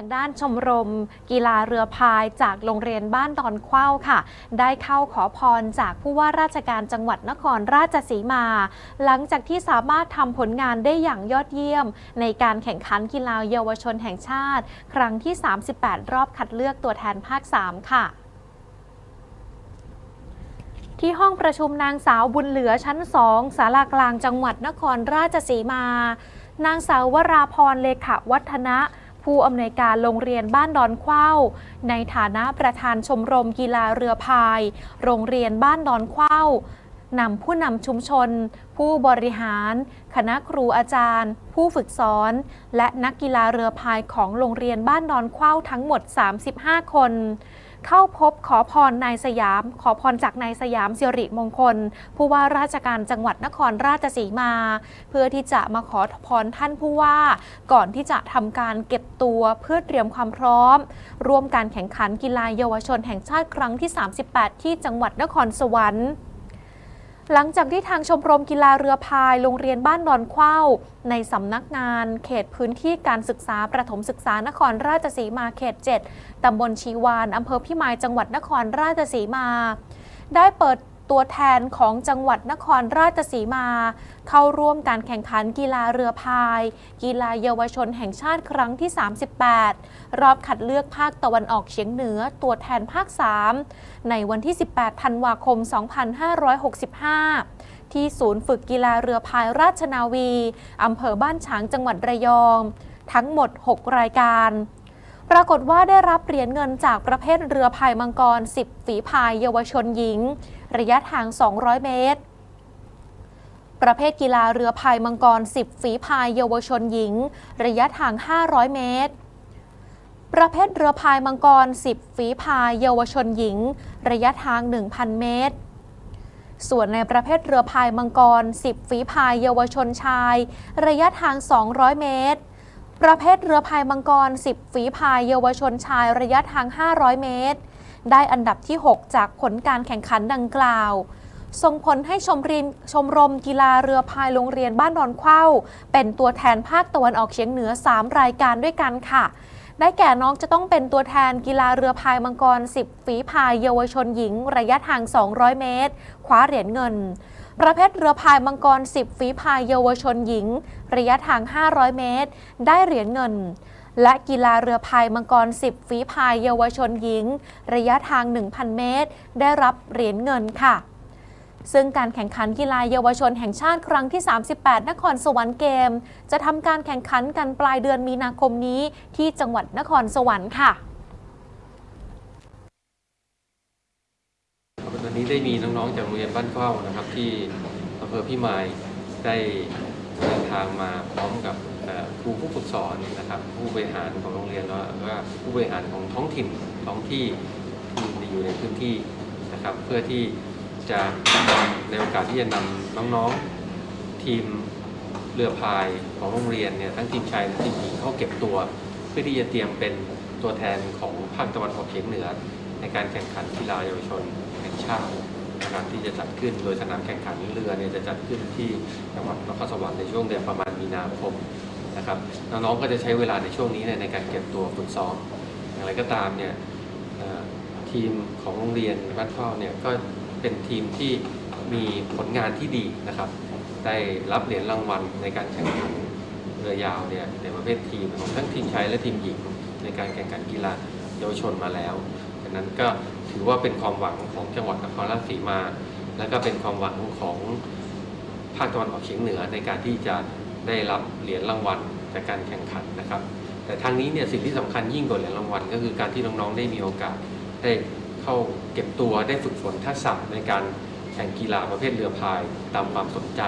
างด้านชมรม กีฬาเรือพายจากโรงเรียนบ้านดอนเข้าวค่ะ ได้เข้าขอพรจากผู้ว่าราชการจังหวัดนครราชสีมา หลังจากที่สามารถทำผลงานได้อย่างยอดเยี่ยม ในการแข่งขันกีฬาเยาวชนแห่งชาติ ครั้งที่ 38 รอบคัดเลือกตัวแทนภาค 3 ค่ะที่ห้องประชุมนางสาวบุญเหลือชั้นสองศาลากลางจังหวัดนครราชสีมา นางสาววราพรเลขาวัฒนะ ผู้อำนวยการโรงเรียนบ้านดอนคว้าในฐานะประธานชมรมกีฬาเรือพาย โรงเรียนบ้านดอนคว้านำผู้นำชุมชน ผู้บริหาร คณะครูอาจารย์ ผู้ฝึกสอน และนักกีฬาเรือพายของโรงเรียนบ้านดอนคว้าทั้งหมด 35 คน เข้าพบขอพรนายสยาม ขอพรจากนายสยามสิริมงคล ผู้ว่าราชการจังหวัดนครราชสีมา เพื่อที่จะมาขอพรท่านผู้ว่า ก่อนที่จะทำการเก็บตัวเพื่อเตรียมความพร้อม ร่วมการแข่งขันกีฬาเยาวชนแห่งชาติครั้งที่ 38 ที่จังหวัดนครสวรรค์ หลังจากที่ทางชมรมกีฬาเรือพายโรงเรียนบ้านนอนเข้าในสำนักงานเขตพื้นที่การศึกษาประถมศึกษานครราชสีมาเขต 7ตำบลชีวานอำเภอพิมายจังหวัดนครราชสีมา ได้เปิด ตัวแทนของจังหวัดนครราชสีมา เข้าร่วมการแข่งขันกีฬาเรือพาย กีฬาเยาวชนแห่งชาติครั้งที่ 38 รอบคัดเลือกภาคตะวันออกเฉียงเหนือตัวแทนภาค 3 ในวันที่ 18 ธันวาคม 2565ที่ศูนย์ฝึกกีฬาเรือพายราชนาวี อำเภอบ้านฉางจังหวัดระยอง ทั้งหมด 6 รายการ ปรากฏว่าได้รับเหรียญเงินจากประเภทเรือพายมังกร 10 ฝีพายเยาวชนหญิง ระยะทาง 200 เมตร ประเภทกีฬาเรือพายมังกร 10 ฝีพายเยาวชนหญิง ระยะทาง 500 เมตร ประเภทเรือพายมังกร 10 ฝีพายเยาวชนหญิง ระยะทาง 1,000 เมตรส่วนในประเภทเรือพายมังกร 10 ฝีพายเยาวชนชาย ระยะทาง 200 เมตร ประเภทเรือพายมังกร 10 ฝีพายเยาวชนชายระยะทาง 500 เมตร ได้อันดับที่ 6 จากผลการแข่งขันดังกล่าวส่งผลให้ชมริมชมรมกีฬาเรือพายโรงเรียนบ้านดอนเข้า เป็นตัวแทนภาคตะวันออกเฉียงเหนือ 3 รายการด้วยกันค่ะ ได้แก่น้องจะต้องเป็นตัวแทนกีฬาเรือพายมังกร 10 ฝีพายเยาวชนหญิง ระยะทาง 200 เมตร คว้าเหรียญเงิน ประเภทเรือพายมังกร 10 ฝีพายเยาวชนหญิง ระยะทาง 500 เมตร ได้เหรียญเงิน และกีฬาเรือพายมังกร 10 ฝีพายเยาวชนหญิง ระยะทาง 1,000 เมตร ได้รับเหรียญเงินค่ะซึ่งการแข่งขันกีฬาเยาวชนแห่งชาติครั้งที่ 38 นครสวรรค์เกม จะทำการแข่งขันกันปลายเดือนมีนาคมนี้ที่จังหวัดนครสวรรค์ค่ะ วันนี้ได้มีน้องๆจากโรงเรียนบ้านเข้านะครับ ที่อำเภอพิมายได้เดินทางมาพร้อมกับครูผู้ฝึกสอนนะครับ ผู้บริหารของโรงเรียนแล้วก็ผู้บริหารของท้องถิ่นท้องที่ที่อยู่ในพื้นที่นะครับ เพื่อที่จะในโอกาสที่จะนำน้องๆทีมเรือพายของโรงเรียนเนี่ยทั้งทีมชายและทีมหญิงเข้าเก็บตัว เพื่อที่จะเตรียมเป็นตัวแทนของภาคตะวันออกเฉียงเหนือ ในการแข่งขันกีฬาเยาวชน ชาตินะครับที่จะจัดขึ้นโดยสนามแข่งขันเรือเนี่ยจะจัดขึ้นที่จังหวัดนครสวรรค์ในช่วงเดือนประมาณมีนาคมนะครับน้องๆก็จะใช้เวลาในช่วงนี้ในการเก็บตัวฝึกซ้อมอย่างไรก็ตามเนี่ยทีมของโรงเรียนบ้านเข้าเนี่ยก็เป็นทีมที่มีผลงานที่ดีนะครับ ได้รับเหรียญรางวัลในการแข่งขันเรือยาวเนี่ยในประเภททีมของทั้งทีมชายและทีมหญิงในการแข่งขันกีฬาเยาวชนมาแล้วดังนั้นก็ ถือว่าเป็นความหวังของจังหวัดนครราชสีมา และก็เป็นความหวังของภาคตะวันออกเฉียงเหนือในการที่จะได้รับเหรียญรางวัลจากการแข่งขันนะครับ แต่ทางนี้เนี่ยสิ่งที่สำคัญยิ่งกว่าเหรียญรางวัลก็คือการที่น้องๆได้มีโอกาสได้เข้าเก็บตัวได้ฝึกฝนทักษะในการแข่งกีฬาประเภทเรือพายตามความสนใจ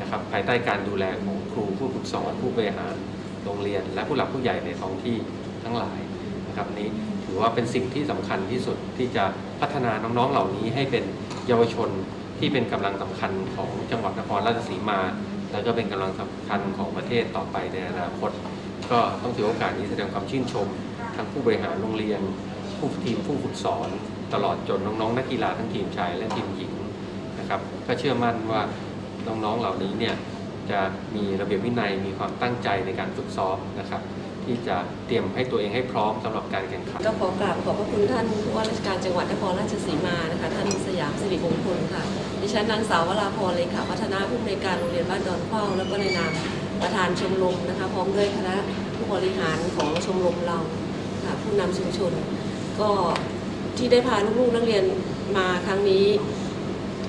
นะครับ ภายใต้การดูแลของครูผู้ฝึกสอนผู้บริหารโรงเรียน และผู้หลักผู้ใหญ่ในท้องที่ทั้งหลาย นะครับนี้ถือว่าเป็นสิ่งที่สำคัญที่สุดที่จะพัฒนาน้องๆเหล่านี้ให้เป็นเยาวชนที่เป็นกำลังสำคัญของจังหวัดนครราชสีมา แล้วก็เป็นกำลังสำคัญของประเทศต่อไปในอนาคต ก็ต้องถือโอกาสนี้แสดงความชื่นชม ทั้งผู้บริหารโรงเรียน ผู้ทีมผู้ฝึกสอน ตลอดจนน้องๆนักกีฬาทั้งทีมชายและทีมหญิงนะครับก็เชื่อมั่นว่าน้องๆเหล่านี้เนี่ยจะมีระเบียบวินัยมีความตั้งใจในการฝึกซ้อมนะครับ ที่จะเตรียมให้ตัวเองให้พร้อมสำหรับการแข่งขันก็ขอกราบขอบพระคุณท่านผู้ว่าราชการจังหวัดนครราชสีมานะคะท่านสยามสิริมงคลค่ะดิฉันนางสาววราพรเลยค่ะพัฒนาผู้อำนวยการโรงเรียนบ้านดอนเข้าแล้วก็ในนามประธานชมรมนะคะพร้อมด้วยคณะผู้บริหารของชมรมเราค่ะผู้นำชุมชน ก็ที่ได้พาลูกๆนักเรียนมาครั้งนี้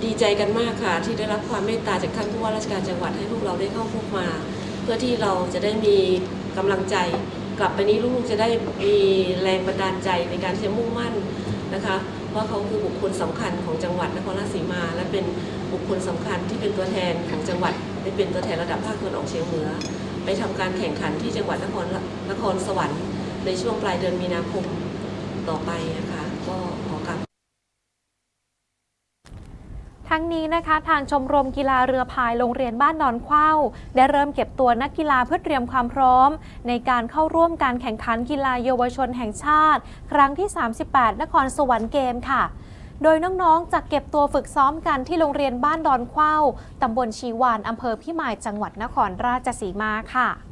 ดีใจกันมากค่ะ ที่ได้รับความเมตตาจากท่านผู้ว่าราชการจังหวัดให้พวกเราได้เข้าพบมา เพื่อที่เราจะได้มี กำลังใจ กลับไปนี้ลูกจะได้มีแรงบันดาลใจในการที่จะมุ่งมั่นนะคะ เพราะเขาคือบุคคลสำคัญของจังหวัดนครราชสีมา และเป็นบุคคลสำคัญที่เป็นตัวแทนของจังหวัดได้เป็นตัวแทนระดับภาคตะวันออกเฉียงเหนือ ไปทำการแข่งขันที่จังหวัดนครนครสวรรค์ในช่วงปลายเดือนมีนาคมต่อไปนะคะก็ขอกราบ ทั้งนี้นะคะทางชมรมกีฬาเรือพายโรงเรียนบ้านดอนเข้า ได้เริ่มเก็บตัวนักกีฬาเพื่อเตรียมความพร้อม ในการเข้าร่วมการแข่งขันกีฬาเยาวชนแห่งชาติ ครั้งที่ 38 นครสวรรค์เกมค่ะ โดยน้องๆจะเก็บตัวฝึกซ้อมกันที่โรงเรียนบ้านดอนเข้าตำบลชีวานอำเภอพิมายจังหวัดนครราชสีมาค่ะ